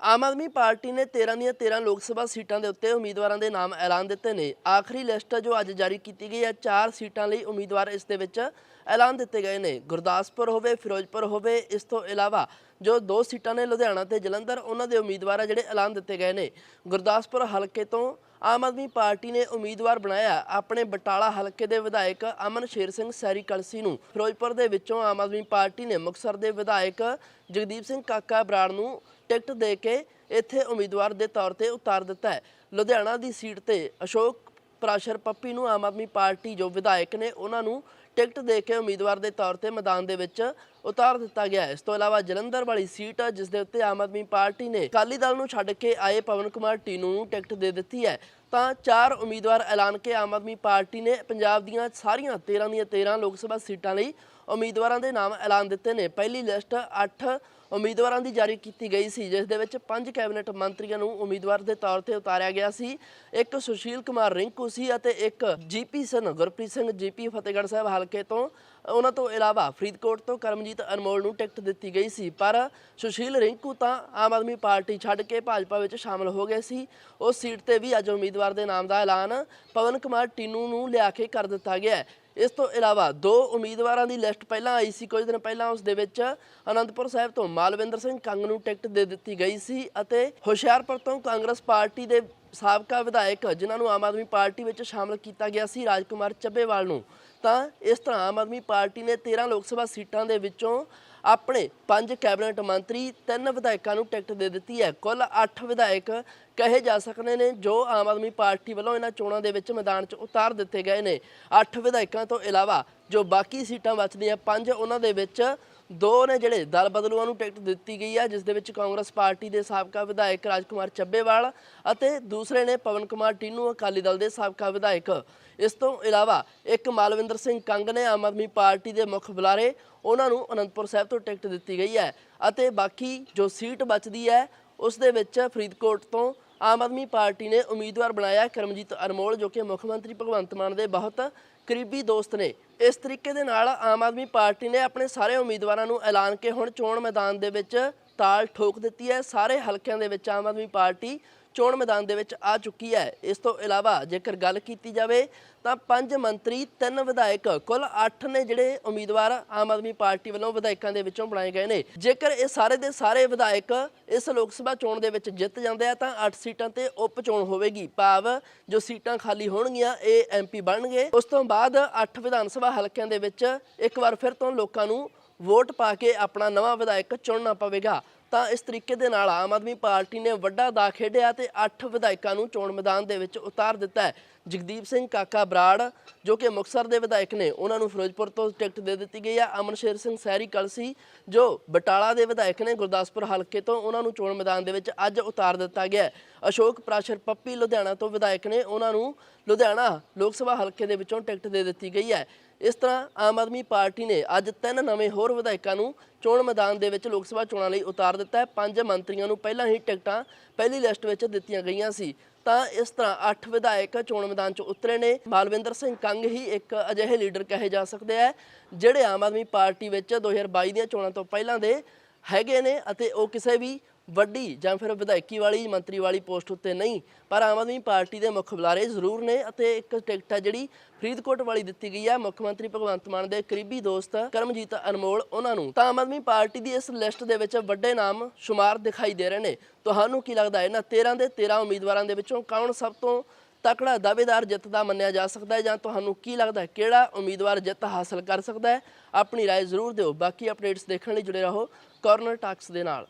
Aam Aadmi party ਨੇ 13 ਦੀਆਂ 13 ਲੋਕ ਸਭਾ ਸੀਟਾਂ ਦੇ ਉੱਤੇ ਉਮੀਦਵਾਰਾਂ ਦੇ ਨਾਮ ਐਲਾਨ ਦਿੱਤੇ ਨੇ। ਆਖਰੀ ਲਿਸਟ ਜੋ ਅੱਜ ਜਾਰੀ ਕੀਤੀ ਗਈ ਹੈ, ਚਾਰ ਸੀਟਾਂ ਲਈ ਉਮੀਦਵਾਰ ਇਸ ਦੇ ਵਿੱਚ ਐਲਾਨ ਦਿੱਤੇ ਗਏ ਨੇ। ਗੁਰਦਾਸਪੁਰ ਹੋਵੇ, ਫਿਰੋਜ਼ਪੁਰ ਹੋਵੇ, ਇਸ ਤੋਂ ਇਲਾਵਾ ਜੋ ਦੋ ਸੀਟਾਂ ਨੇ ਲੁਧਿਆਣਾ ਤੇ ਜਲੰਧਰ, ਉਹਨਾਂ ਦੇ ਉਮੀਦਵਾਰ ਆ ਜਿਹੜੇ ਐਲਾਨ ਦਿੱਤੇ ਗਏ ਨੇ। ਗੁਰਦਾਸਪੁਰ ਹਲਕੇ ਤੋਂ ਆਮ ਆਦਮੀ ਪਾਰਟੀ ਨੇ ਉਮੀਦਵਾਰ ਬਣਾਇਆ ਆਪਣੇ ਬਟਾਲਾ ਹਲਕੇ ਦੇ ਵਿਧਾਇਕ ਅਮਨ ਸ਼ੇਰ ਸਿੰਘ ਸੈਰੀ ਕਲਸੀ ਨੂੰ। ਫਿਰੋਜ਼ਪੁਰ ਦੇ ਵਿੱਚੋਂ ਆਮ ਆਦਮੀ ਪਾਰਟੀ ਨੇ ਮੁਕਤਸਰ ਦੇ ਵਿਧਾਇਕ ਜਗਦੀਪ ਸਿੰਘ ਕਾਕਾ ਬਰਾੜ ਨੂੰ ਟਿਕਟ ਦੇ ਕੇ ਇੱਥੇ ਉਮੀਦਵਾਰ ਦੇ ਤੌਰ ਤੇ ਉਤਾਰ ਦਿੱਤਾ ਹੈ। ਲੁਧਿਆਣਾ ਦੀ ਸੀਟ ਤੇ ਅਸ਼ੋਕ ਪ੍ਰਾਸ਼ਰ ਪੱਪੀ ਨੂੰ ਆਮ ਆਦਮੀ ਪਾਰਟੀ ਜੋ ਵਿਧਾਇਕ ਨੇ, ਉਹਨਾਂ ਨੂੰ ਟਿਕਟ ਦੇ ਕੇ ਉਮੀਦਵਾਰ ਦੇ ਤੌਰ ਤੇ ਮੈਦਾਨ ਦੇ ਵਿੱਚ ਉਤਾਰ ਦਿੱਤਾ ਗਿਆ ਹੈ। ਇਸ ਤੋਂ ਇਲਾਵਾ ਜਲੰਧਰ ਵਾਲੀ ਸੀਟ ਜਿਸ ਦੇ ਉੱਤੇ ਆਮ ਆਦਮੀ ਪਾਰਟੀ ਨੇ ਅਕਾਲੀ ਦਲ ਨੂੰ ਛੱਡ ਕੇ ਆਏ ਪਵਨ ਕੁਮਾਰ ਟੀਨੂ ਨੂੰ ਟਿਕਟ ਦੇ ਦਿੱਤੀ ਹੈ, ਤਾਂ ਚਾਰ ਉਮੀਦਵਾਰ ਐਲਾਨ ਕੇ ਆਮ ਆਦਮੀ ਪਾਰਟੀ ਨੇ ਪੰਜਾਬ ਦੀਆਂ ਸਾਰੀਆਂ 13 ਦੀਆਂ 13 ਲੋਕ ਸਭਾ ਸੀਟਾਂ ਲਈ ਉਮੀਦਵਾਰਾਂ ਦੇ ਨਾਮ ਐਲਾਨ ਦਿੱਤੇ ਨੇ। ਪਹਿਲੀ ਲਿਸਟ 8 ਉਮੀਦਵਾਰਾਂ ਦੀ ਜਾਰੀ ਕੀਤੀ ਗਈ ਸੀ, ਜਿਸ ਦੇ ਵਿੱਚ ਪੰਜ ਕੈਬਨਿਟ ਮੰਤਰੀਆਂ ਨੂੰ ਉਮੀਦਵਾਰ ਦੇ ਤੌਰ ਤੇ ਉਤਾਰਿਆ ਗਿਆ ਸੀ। ਇੱਕ ਸੁਸ਼ੀਲ ਕੁਮਾਰ ਰਿੰਕੂ ਸੀ ਅਤੇ ਇੱਕ ਜੀਪੀ ਸਨ, ਗੁਰਪ੍ਰੀਤ ਸਿੰਘ ਜੀਪੀ ਫਤਿਹਗੜ੍ਹ ਸਾਹਿਬ ਹਲਕੇ ਤੋਂ। ਉਹਨਾਂ ਤੋਂ ਇਲਾਵਾ ਫਰੀਦਕੋਟ ਤੋਂ ਕਰਮਜੀਤ ਅਨਮੋਲ ਨੂੰ ਟਿਕਟ ਦਿੱਤੀ ਗਈ ਸੀ, ਪਰ ਸੁਸ਼ੀਲ ਰਿੰਕੂ ਤਾਂ ਆਮ ਆਦਮੀ ਪਾਰਟੀ ਛੱਡ ਕੇ ਭਾਜਪਾ ਵਿੱਚ ਸ਼ਾਮਲ ਹੋ ਗਏ ਸੀ। ਉਸ ਸੀਟ ਤੇ ਵੀ ਅੱਜ ਉਮੀਦਵਾਰ ਦੇ ਨਾਮ ਦਾ ਐਲਾਨ ਪਵਨ ਕੁਮਾਰ ਟੀਨੂ ਨੂੰ ਲਿਆ ਕੇ ਕਰ ਦਿੱਤਾ ਗਿਆ ਇਸ ਤੋਂ ਇਲਾਵਾ ਦੋ ਉਮੀਦਵਾਰਾਂ ਦੀ ਲਿਸਟ ਪਹਿਲਾਂ ਆਈ ਸੀ, ਕੁਝ ਦਿਨ ਪਹਿਲਾਂ ਉਸ ਦੇ ਵਿੱਚ ਅਨੰਦਪੁਰ ਸਾਹਿਬ ਤੋਂ ਮਾਲਵਿੰਦਰ ਸਿੰਘ ਕੰਗ ਨੂੰ ਟਿਕਟ ਦੇ ਦਿੱਤੀ ਗਈ ਸੀ ਅਤੇ ਹੁਸ਼ਿਆਰਪੁਰ ਤੋਂ ਕਾਂਗਰਸ ਪਾਰਟੀ ਦੇ ਸਾਬਕਾ ਵਿਧਾਇਕ, ਜਿਨ੍ਹਾਂ ਨੂੰ ਆਮ ਆਦਮੀ ਪਾਰਟੀ ਵਿੱਚ ਸ਼ਾਮਲ ਕੀਤਾ ਗਿਆ ਸੀ, ਰਾਜਕੁਮਾਰ ਚੱਬੇਵਾਲ ਨੂੰ। ਤਾਂ ਇਸ ਤਰ੍ਹਾਂ ਆਮ ਆਦਮੀ ਪਾਰਟੀ ਨੇ 13 ਲੋਕ ਸਭਾ ਸੀਟਾਂ ਦੇ ਵਿੱਚੋਂ ਆਪਣੇ ਪੰਜ ਕੈਬਨਿਟ ਮੰਤਰੀ ਤਿੰਨ ਵਿਧਾਇਕਾਂ ਨੂੰ ਟਿਕਟ ਦੇ ਦਿੱਤੀ ਹੈ। ਕੁੱਲ 8 ਵਿਧਾਇਕ ਕਹੇ ਜਾ ਸਕਦੇ ਨੇ ਜੋ ਆਮ ਆਦਮੀ ਪਾਰਟੀ ਵੱਲੋਂ ਇਹਨਾਂ ਚੋਣਾਂ ਦੇ ਵਿੱਚ ਮੈਦਾਨ 'ਚ ਉਤਾਰ ਦਿੱਤੇ ਗਏ ਨੇ। 8 ਵਿਧਾਇਕਾਂ ਤੋਂ ਇਲਾਵਾ ਜੋ ਬਾਕੀ ਸੀਟਾਂ ਬਚਦੀਆਂ, ਪੰਜ ਉਹਨਾਂ ਦੇ ਵਿੱਚ ਦੋ ਨੇ ਜਿਹੜੇ ਦਲ ਬਦਲੂਆਂ ਨੂੰ ਟਿਕਟ ਦਿੱਤੀ ਗਈ ਹੈ ਜਿਸ ਦੇ ਵਿੱਚ ਕਾਂਗਰਸ ਪਾਰਟੀ ਦੇ ਸਾਬਕਾ ਵਿਧਾਇਕ ਰਾਜਕੁਮਾਰ ਚੱਬੇਵਾਲ ਅਤੇ ਦੂਸਰੇ ਨੇ ਪਵਨ ਕੁਮਾਰ ਟੀਨੂ, ਅਕਾਲੀ ਦਲ ਦੇ ਸਾਬਕਾ ਵਿਧਾਇਕ। ਇਸ ਤੋਂ ਇਲਾਵਾ ਇੱਕ ਮਾਲਵਿੰਦਰ ਸਿੰਘ ਕੰਗ ਨੇ ਆਮ ਆਦਮੀ ਪਾਰਟੀ ਦੇ ਮੁੱਖ ਬੁਲਾਰੇ, ਉਹਨਾਂ ਨੂੰ ਅਨੰਦਪੁਰ ਸਾਹਿਬ ਤੋਂ ਟਿਕਟ ਦਿੱਤੀ ਗਈ ਹੈ ਅਤੇ ਬਾਕੀ ਜੋ ਸੀਟ ਬਚਦੀ ਹੈ, ਉਸ ਦੇ ਵਿੱਚ ਫਰੀਦਕੋਟ ਤੋਂ ਆਮ ਆਦਮੀ ਪਾਰਟੀ ਨੇ ਉਮੀਦਵਾਰ ਬਣਾਇਆ ਕਰਮਜੀਤ ਅਰਮੋਲ ਜੋ ਕਿ ਮੁੱਖ ਮੰਤਰੀ ਭਗਵੰਤ ਮਾਨ ਦੇ ਬਹੁਤ ਕਰੀਬੀ ਦੋਸਤ ਨੇ। ਇਸ ਤਰੀਕੇ ਦੇ ਨਾਲ ਆਮ ਆਦਮੀ ਪਾਰਟੀ ਨੇ ਆਪਣੇ ਸਾਰੇ ਉਮੀਦਵਾਰਾਂ ਨੂੰ ਐਲਾਨ ਕੇ ਹੁਣ ਚੋਣ ਮੈਦਾਨ ਦੇ ਵਿੱਚ ਤਾਲ ਠੋਕ ਦਿੱਤੀ ਹੈ। ਸਾਰੇ ਹਲਕਿਆਂ ਦੇ ਵਿੱਚ ਆਮ ਆਦਮੀ ਪਾਰਟੀ ਚੋਣ ਮੈਦਾਨ ਦੇ ਵਿੱਚ ਆ ਚੁੱਕੀ ਹੈ। ਇਸ ਤੋਂ ਇਲਾਵਾ ਜੇਕਰ ਗੱਲ ਕੀਤੀ ਜਾਵੇ ਤਾਂ ਪੰਜ ਮੰਤਰੀ, ਤਿੰਨ ਵਿਧਾਇਕ, ਕੁੱਲ 8 ਨੇ ਜਿਹੜੇ ਉਮੀਦਵਾਰ ਆਮ ਆਦਮੀ ਪਾਰਟੀ ਵੱਲੋਂ ਵਿਧਾਇਕਾਂ ਦੇ ਵਿੱਚੋਂ ਬਣਾਏ ਗਏ ਨੇ। ਜੇਕਰ ਇਹ ਸਾਰੇ ਦੇ ਸਾਰੇ ਵਿਧਾਇਕ ਇਸ ਲੋਕ ਸਭਾ ਚੋਣ ਦੇ ਵਿੱਚ ਜਿੱਤ ਜਾਂਦੇ ਆ ਤਾਂ 8 ਸੀਟਾਂ ਤੇ ਉਪ ਚੋਣ ਹੋਵੇਗੀ। ਭਾਵ ਜੋ ਸੀਟਾਂ ਖਾਲੀ ਹੋਣਗੀਆਂ, ਇਹ ਐਮਪੀ ਬਣਨਗੇ। ਉਸ ਤੋਂ ਬਾਅਦ 8 ਵਿਧਾਨ ਸਭਾ ਹਲਕਿਆਂ ਦੇ ਵਿੱਚ ਇੱਕ ਵਾਰ ਫਿਰ ਤੋਂ ਲੋਕਾਂ ਨੂੰ ਵੋਟ ਪਾ ਕੇ ਆਪਣਾ ਨਵਾਂ ਵਿਧਾਇਕ ਚੁਣਨਾ ਪਵੇਗਾ, ਤਾਂ ਇਸ ਤਰੀਕੇ ਦੇ ਨਾਲ ਆਮ ਆਦਮੀ ਪਾਰਟੀ ਨੇ ਵੱਡਾ ਦਾ ਖੇਡਿਆ ਤੇ 8 ਵਿਧਾਇਕਾਂ ਨੂੰ ਚੋਣ ਮੈਦਾਨ ਦੇ ਵਿੱਚ ਉਤਾਰ ਦਿੱਤਾ ਹੈ। ਜਗਦੀਪ ਸਿੰਘ ਕਾਕਾ ਬਰਾੜ, ਜੋ ਕਿ ਮੁਕਤਸਰ ਦੇ ਵਿਧਾਇਕ ਨੇ, ਉਹਨਾਂ ਨੂੰ ਫਿਰੋਜ਼ਪੁਰ ਤੋਂ ਟਿਕਟ ਦੇ ਦਿੱਤੀ ਗਈ ਹੈ। ਅਮਨ ਸ਼ੇਰ ਸਿੰਘ ਸਹਿਰੀ ਕਲਸੀ, ਜੋ ਬਟਾਲਾ ਦੇ ਵਿਧਾਇਕ ਨੇ, ਗੁਰਦਾਸਪੁਰ ਹਲਕੇ ਤੋਂ ਉਹਨਾਂ ਨੂੰ ਚੋਣ ਮੈਦਾਨ ਦੇ ਵਿੱਚ ਅੱਜ ਉਤਾਰ ਦਿੱਤਾ ਗਿਆ ਅਸ਼ੋਕ ਪ੍ਰਾਸ਼ਰ ਪੱਪੀ ਲੁਧਿਆਣਾ ਤੋਂ ਵਿਧਾਇਕ ਨੇ, ਉਹਨਾਂ ਨੂੰ ਲੁਧਿਆਣਾ ਲੋਕ ਸਭਾ ਹਲਕੇ ਦੇ ਵਿੱਚੋਂ ਟਿਕਟ ਦੇ ਦਿੱਤੀ ਗਈ ਹੈ। ਇਸ ਤਰ੍ਹਾਂ ਆਮ ਆਦਮੀ ਪਾਰਟੀ ਨੇ ਅੱਜ ਤਿੰਨ ਨਵੇਂ ਹੋਰ ਵਿਧਾਇਕਾਂ ਨੂੰ ਚੋਣ ਮੈਦਾਨ ਦੇ ਵਿੱਚ ਲੋਕ ਸਭਾ ਚੋਣਾਂ ਲਈ ਉਤਾਰ ਦਿੱਤਾ ਹੈ। ਪੰਜ ਮੰਤਰੀਆਂ ਨੂੰ ਪਹਿਲਾਂ ਹੀ ਟਿਕਟਾਂ ਪਹਿਲੀ ਲਿਸਟ ਵਿੱਚ ਦਿੱਤੀਆਂ ਗਈਆਂ ਸੀ। ਤਾਂ ਇਸ ਤਰ੍ਹਾਂ 8 ਵਿਧਾਇਕ ਚੋਣ ਮੈਦਾਨ 'ਚ ਉਤਰੇ ਨੇ। ਮਾਲਵਿੰਦਰ ਸਿੰਘ ਕੰਗ ਹੀ ਇੱਕ ਅਜਿਹੇ ਲੀਡਰ ਕਹੇ ਜਾ ਸਕਦੇ ਆ ਜਿਹੜੇ ਆਮ ਆਦਮੀ ਪਾਰਟੀ ਵਿੱਚ 2022 ਦੀਆਂ ਚੋਣਾਂ ਤੋਂ ਪਹਿਲਾਂ ਦੇ ਹੈਗੇ ਨੇ ਅਤੇ ਉਹ ਕਿਸੇ ਵੀ ਵੱਡੀ ਜਾਂ ਫਿਰ ਵਿਧਾਇਕੀ ਵਾਲੀ ਮੰਤਰੀ ਵਾਲੀ ਪੋਸਟ ਉੱਤੇ ਨਹੀਂ ਪਰ ਆਮ ਆਦਮੀ ਪਾਰਟੀ ਦੇ ਮੁੱਖ ਬੁਲਾਰੇ ਜ਼ਰੂਰ ਨੇ ਅਤੇ ਇੱਕ ਟਿਕਟ ਹੈ ਜਿਹੜੀ ਫਰੀਦਕੋਟ ਵਾਲੀ ਦਿੱਤੀ ਗਈ ਹੈ ਮੁੱਖ ਮੰਤਰੀ ਭਗਵੰਤ ਮਾਨ ਦੇ ਕਰੀਬੀ ਦੋਸਤ ਕਰਮਜੀਤ ਅਨਮੋਲ ਉਹਨਾਂ ਨੂੰ ਤਾਂ ਆਮ ਆਦਮੀ ਪਾਰਟੀ ਦੀ ਇਸ ਲਿਸਟ ਦੇ ਵਿੱਚ ਵੱਡੇ ਨਾਮ ਸ਼ੁਮਾਰ ਦਿਖਾਈ ਦੇ ਰਹੇ ਨੇ ਤੁਹਾਨੂੰ ਕੀ ਲੱਗਦਾ ਹੈ ਇਹਨਾਂ 13 ਦੇ 13 ਉਮੀਦਵਾਰਾਂ ਦੇ ਵਿੱਚੋਂ ਕੌਣ ਸਭ ਤੋਂ ਤਕੜਾ ਦਾਅਵੇਦਾਰ ਜਿੱਤ ਦਾ ਮੰਨਿਆ ਜਾ ਸਕਦਾ ਹੈ ਜਾਂ ਤੁਹਾਨੂੰ ਕੀ ਲੱਗਦਾ ਹੈ ਕਿਹੜਾ ਉਮੀਦਵਾਰ ਜਿੱਤ ਹਾਸਲ ਕਰ ਸਕਦਾ ਹੈ ਆਪਣੀ رائے ਜ਼ਰੂਰ ਦਿਓ ਬਾਕੀ ਅਪਡੇਟਸ ਦੇਖਣ ਲਈ ਜੁੜੇ ਰਹੋ ਕਾਰਨਰ ਟਾਕਸ ਦੇ ਨਾਲ